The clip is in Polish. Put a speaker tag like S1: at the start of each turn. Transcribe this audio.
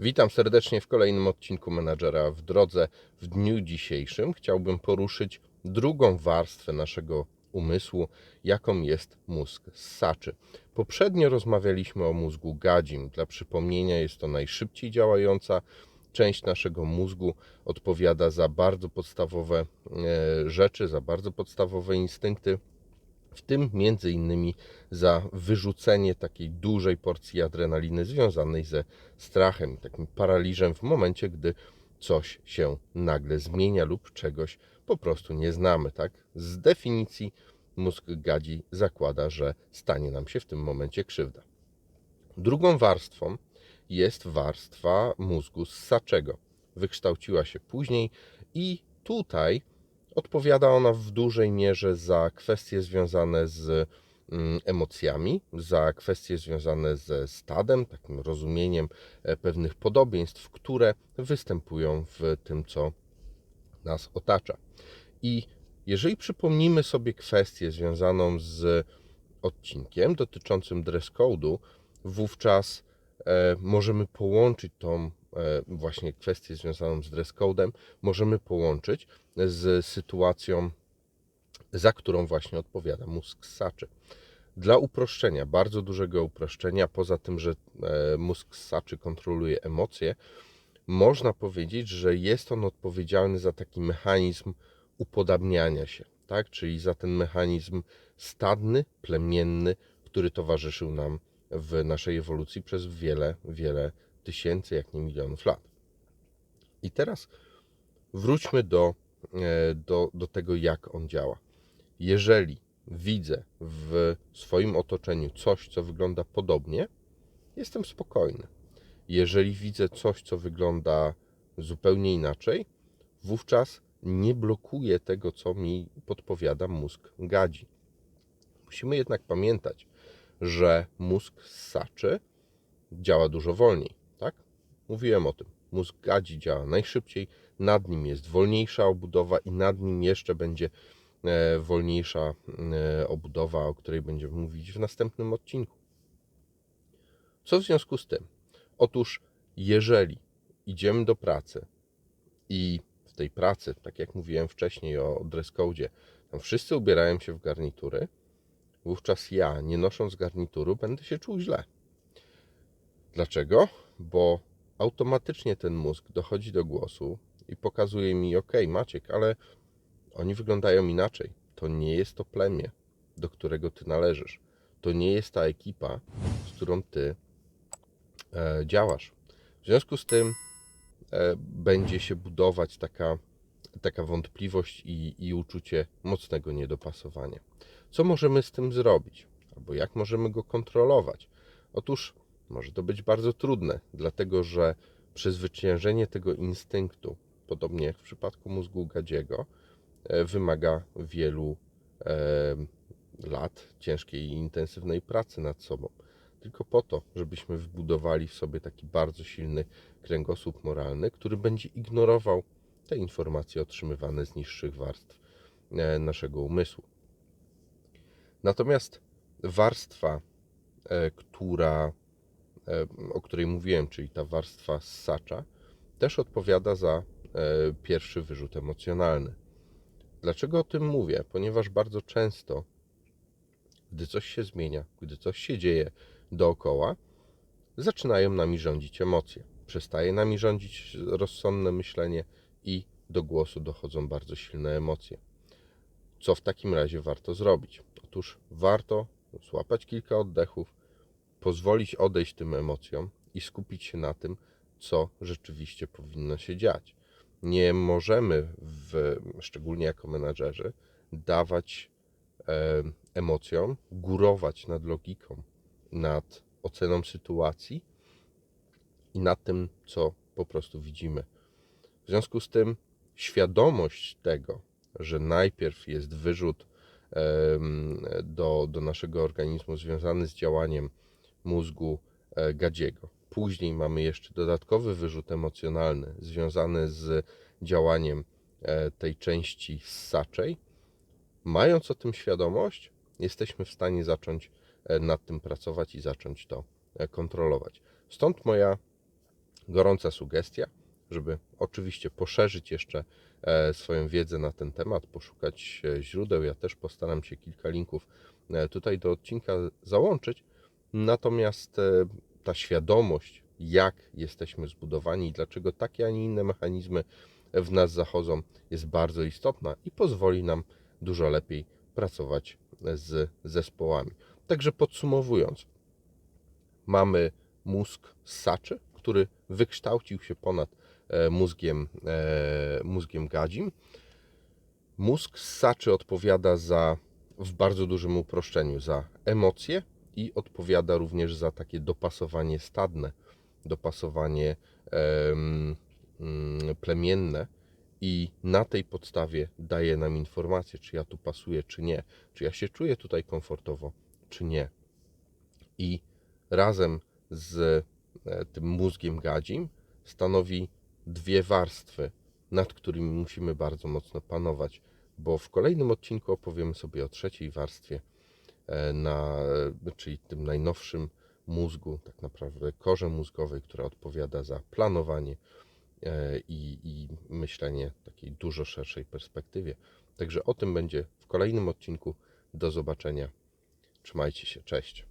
S1: Witam serdecznie w kolejnym odcinku Menadżera w drodze. W dniu dzisiejszym chciałbym poruszyć drugą warstwę naszego umysłu, jaką jest mózg ssaczy. Poprzednio rozmawialiśmy o mózgu gadzim. Dla przypomnienia jest to najszybciej działająca część naszego mózgu, odpowiada za bardzo podstawowe e, rzeczy, za bardzo podstawowe instynkty w tym między innymi za wyrzucenie takiej dużej porcji adrenaliny związanej ze strachem, takim paraliżem w momencie, gdy coś się nagle zmienia lub czegoś po prostu nie znamy, tak? Z definicji mózg gadzi zakłada, że stanie nam się w tym momencie krzywda. Drugą warstwą jest warstwa mózgu ssaczego. Wykształciła się później i tutaj Odpowiada ona w dużej mierze za kwestie związane z mm, emocjami, za kwestie związane ze stadem, takim rozumieniem e, pewnych podobieństw, które występują w tym, co nas otacza. I jeżeli przypomnimy sobie kwestię związaną z odcinkiem dotyczącym dress code'u, wówczas e, możemy połączyć tą E, właśnie kwestię związaną z dress codem możemy połączyć z sytuacją, za którą właśnie odpowiada mózg ssaczy. Dla uproszczenia, bardzo dużego uproszczenia, poza tym, że e, mózg ssaczy kontroluje emocje, można powiedzieć, że jest on odpowiedzialny za taki mechanizm upodabniania się, tak? czyli za ten mechanizm stadny, plemienny, który towarzyszył nam w naszej ewolucji przez wiele, wiele tysięcy, jak nie milionów lat. I teraz wróćmy do, do, do tego, jak on działa. Jeżeli widzę w swoim otoczeniu coś, co wygląda podobnie, jestem spokojny. Jeżeli widzę coś, co wygląda zupełnie inaczej, wówczas nie blokuję tego, co mi podpowiada mózg gadzi. Musimy jednak pamiętać, że mózg ssaczy działa dużo wolniej. Mówiłem o tym. Mózg gadzi działa najszybciej, nad nim jest wolniejsza obudowa i nad nim jeszcze będzie e, wolniejsza e, obudowa, o której będziemy mówić w następnym odcinku. Co w związku z tym? Otóż, jeżeli idziemy do pracy i w tej pracy, tak jak mówiłem wcześniej o dress code, tam wszyscy ubierają się w garnitury, wówczas ja, nie nosząc garnituru, będę się czuł źle. Dlaczego? Bo automatycznie ten mózg dochodzi do głosu i pokazuje mi, ok, Maciek, ale oni wyglądają inaczej. To nie jest to plemię, do którego ty należysz. To nie jest ta ekipa, z którą ty e, działasz. W związku z tym e, będzie się budować taka, taka wątpliwość i, i uczucie mocnego niedopasowania. Co możemy z tym zrobić? Albo jak możemy go kontrolować? Otóż może to być bardzo trudne, dlatego że przezwyciężenie tego instynktu, podobnie jak w przypadku mózgu gadziego, e, wymaga wielu e, lat ciężkiej i intensywnej pracy nad sobą. Tylko po to, żebyśmy wbudowali w sobie taki bardzo silny kręgosłup moralny, który będzie ignorował te informacje otrzymywane z niższych warstw e, naszego umysłu. Natomiast warstwa, która E, o której mówiłem, czyli ta warstwa ssacza, też odpowiada za e, pierwszy wyrzut emocjonalny. Dlaczego o tym mówię? Ponieważ bardzo często, gdy coś się zmienia, gdy coś się dzieje dookoła, zaczynają nami rządzić emocje. Przestaje nami rządzić rozsądne myślenie i do głosu dochodzą bardzo silne emocje. Co w takim razie warto zrobić? Otóż warto złapać kilka oddechów, pozwolić odejść tym emocjom i skupić się na tym, co rzeczywiście powinno się dziać. Nie możemy, w, szczególnie jako menadżerzy, dawać e, emocjom, górować nad logiką, nad oceną sytuacji i nad tym, co po prostu widzimy. W związku z tym świadomość tego, że najpierw jest wyrzut do, do naszego organizmu związany z działaniem mózgu e, gadziego. Później mamy jeszcze dodatkowy wyrzut emocjonalny związany z działaniem e, tej części ssaczej. Mając o tym świadomość, jesteśmy w stanie zacząć e, nad tym pracować i zacząć to kontrolować. Stąd moja gorąca sugestia, żeby oczywiście poszerzyć jeszcze swoją wiedzę na ten temat, poszukać źródeł. Ja też postaram się kilka linków tutaj do odcinka załączyć. Natomiast e, ta świadomość, jak jesteśmy zbudowani i dlaczego takie, a nie inne mechanizmy w nas zachodzą, jest bardzo istotna i pozwoli nam dużo lepiej pracować z zespołami. Także podsumowując, mamy mózg ssaczy, który wykształcił się ponad e, mózgiem, e, mózgiem gadzim. Mózg ssaczy odpowiada za, w bardzo dużym uproszczeniu, za emocje i odpowiada również za takie dopasowanie stadne, dopasowanie mm, plemienne i na tej podstawie daje nam informację, czy ja tu pasuję, czy nie, czy ja się czuję tutaj komfortowo, czy nie. I razem z e, tym mózgiem gadzim stanowi dwie warstwy, nad którymi musimy bardzo mocno panować, bo w kolejnym odcinku opowiemy sobie o trzeciej warstwie, na, czyli tym najnowszym mózgu, tak naprawdę korze mózgowej, która odpowiada za planowanie e, i, i myślenie w takiej dużo szerszej perspektywie. Także o tym będzie w kolejnym odcinku. Do zobaczenia. Trzymajcie się. Cześć.